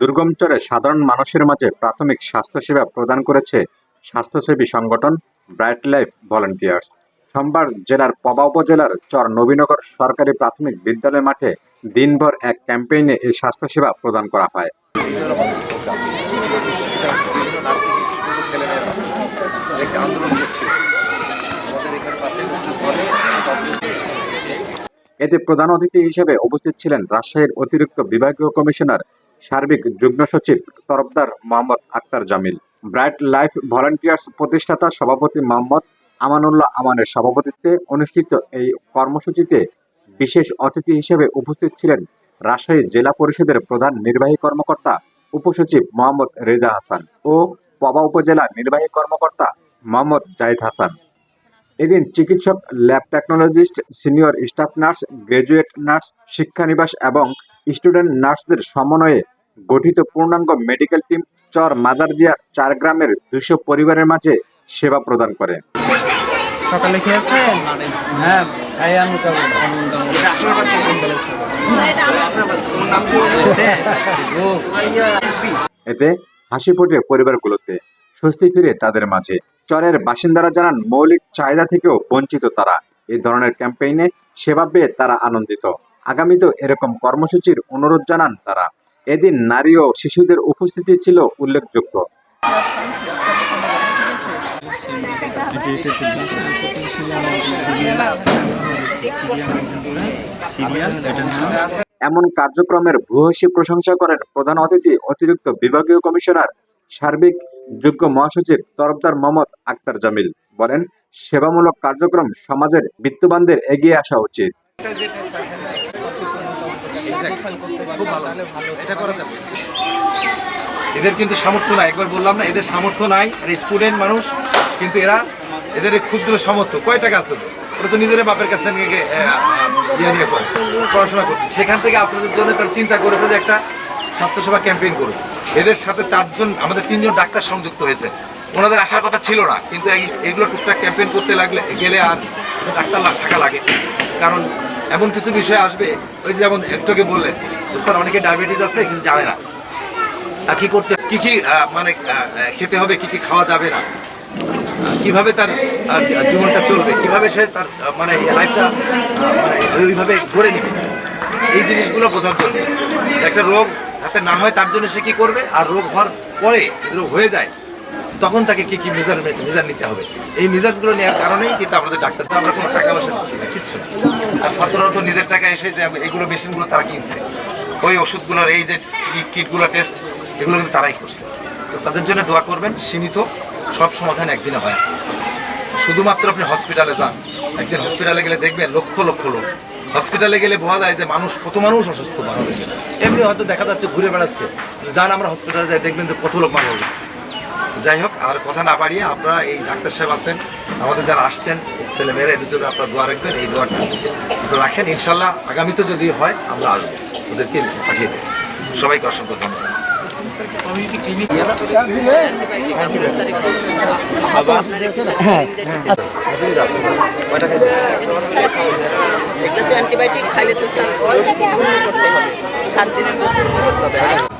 দুর্গমচরে সাধারণ মানুষের মাঝে প্রাথমিক স্বাস্থ্যসেবা প্রদান করেছে স্বাস্থ্যসেবী সংগঠন ব্রাইট লাইফ ভলান্টিয়ার্স। সোমবার জেলার পবা উপজেলার চর নবীনগর সরকারি প্রাথমিক বিদ্যালয় মাঠে দিনভর এক ক্যাম্পেইনে এই স্বাস্থ্যসেবা প্রদান করা হয় নার্সিং ইনস্টিটিউটের ছেলেমেয়েরা আছে একটা আন্দোলন করছিল আমাদের এখানে পাঁচের পরে এতে প্রধান অতিথি হিসেবে উপস্থিত ছিলেন রাজশাহীর অতিরিক্ত বিভাগীয় কমিশনার, সার্বিক যুগ্ম সচিব Tarafdar Mohammad Akhtar Jamil, Bright Life Volunteers প্রতিষ্ঠাতা সভাপতি মোহাম্মদ আমানুল্লাহ আমানের সভাপতিত্বে অনুষ্ঠিত এই কর্মসূচিতে বিশেষ অতিথি হিসেবে উপস্থিত ছিলেন রাজশাহী জেলা পরিষদের প্রধান নির্বাহী কর্মকর্তা উপসচিব মোহাম্মদ রেজা হাসান ও পবা উপজেলা নির্বাহী কর্মকর্তা মোহাম্মদ জাহিদ হাসান। এদিন চিকিৎসক lab technologist senior staff nurse graduate nurse শিক্ষানিবাস এবং স্টুডেন্ট নার্সদের সমন্বয়ে গঠিত পূর্ণাঙ্গ মেডিকেল টিম চর মাজারদিয়ার চার গ্রামের দুইশো পরিবারের মাঝে সেবা প্রদান করে। সকালে খেয়েছেন? হ্যাঁ আমি এতে হাসি ফোটে পরিবারগুলোতে স্বস্তি ফিরে তাদের মাঝে। চরের বাসিন্দারা জানান, মৌলিক চাহিদা থেকেও বঞ্চিত তারা। এই ধরনের ক্যাম্পেইনে সেবা পেয়ে তারা আনন্দিত। আগামীতেও এরকম কর্মসূচির অনুরোধ জানান তারা। এদিন নারী ও শিশুদের উপস্থিতি ছিল উল্লেখযোগ্য। এমন কার্যক্রমের ভূয়সী প্রশংসা করেন প্রধান অতিথি, অতিরিক্ত বিভাগীয় কমিশনার সার্বিক যোগ্য মহাসচিব তরফদার মোহাম্মদ আক্তার জামিল বলেন, সেবামূলক কার্যক্রম সমাজের বিত্তবানদের এগিয়ে আসা উচিত। এদের কিন্তু সামর্থ্য নাই। একবার বললাম না, এদের সামর্থ্য নাই। আর স্টুডেন্ট মানুষ, কিন্তু এরা এদের ক্ষুদ্র সামর্থ্য। কয় টাকা আছে? ওরা তো নিজের বাপের কাছ থেকে ইয়ে পড়াশোনা করছে। সেখান থেকে আপনাদের জন্য তার চিন্তা করেছে যে একটা স্বাস্থ্যসেবা ক্যাম্পেইন করুন এদের সাথে চারজন, আমাদের তিনজন ডাক্তার সংযুক্ত হয়েছে। ওনাদের আসার কথা ছিল না, কিন্তু এগুলো টুকটাক ক্যাম্পেইন করতে লাগলে, গেলে আর ডাক্তার থাকা লাগে। কারণ এমন কিছু বিষয় আসবে, ওই যে যেমন একটু আগে বললেন স্যার অনেকে ডায়াবেটিস আছে, কিন্তু জানে না। আর কী করতে, কী কী মানে খেতে হবে, কি কি খাওয়া যাবে না। কীভাবে তার জীবনটা চলবে, কীভাবে সে তার মানে লাইফটা মানে ওইভাবে ধরে নেবে। এই জিনিসগুলো বোঝার জন্য। একটা রোগ যাতে না হয় তার জন্য সে কি করবে? আর রোগ হওয়ার পরে রোগ হয়ে যায়, তখন তাকে কি কি মেজারমেন্ট মেজার নিতে হবে। এই মেজার্সগুলো নেওয়ার কারণেই কিন্তু আমাদের ডাক্তার আমরা কোনো টাকা পয়সা দিচ্ছি না, কিচ্ছু আর ছাত্ররা তো নিজের টাকা এসে যে এগুলো মেশিনগুলো তারা কিনছে, ওই ওষুধগুলোর এই যে কিটগুলো টেস্ট, এগুলো কিন্তু তারাই করছে। তো তাদের জন্য দোয়া করবেন, সীমিত, সব সমাধান একদিনে হয়। শুধুমাত্র আপনি হসপিটালে যান, একদিন হসপিটালে গেলে দেখবেন লক্ষ লক্ষ লোক। হসপিটালে গেলে বোঝা যায় যে মানুষ কত মানুষ অসুস্থ বাংলাদেশে? এমনি হয়তো দেখা যাচ্ছে ঘুরে বেড়াচ্ছে। যান আমরা হসপিটালে যাই দেখবেন যে কত লোক মানুষ অসুস্থ যাই হোক আর কথা না বাড়িয়ে আপনারা এই ডাক্তার সাহেব আছেন আমাদের যারা আসছেন ছেলে মেয়েরা এদের জন্য আপনারা দোয়া রাখবেন এই দোয়াটা রাখেন। ইনশাল্লাহ আগামীতে যদি হয় আমরা আসব। ওদেরকে পাঠিয়ে দেবেন সবাইকে অসংখ্য ধন্যবাদ। কয়টা খাইবেন? অ্যান্টিবায়োটিক খাইলে তো স্যার করতে হবে। সাত দিনের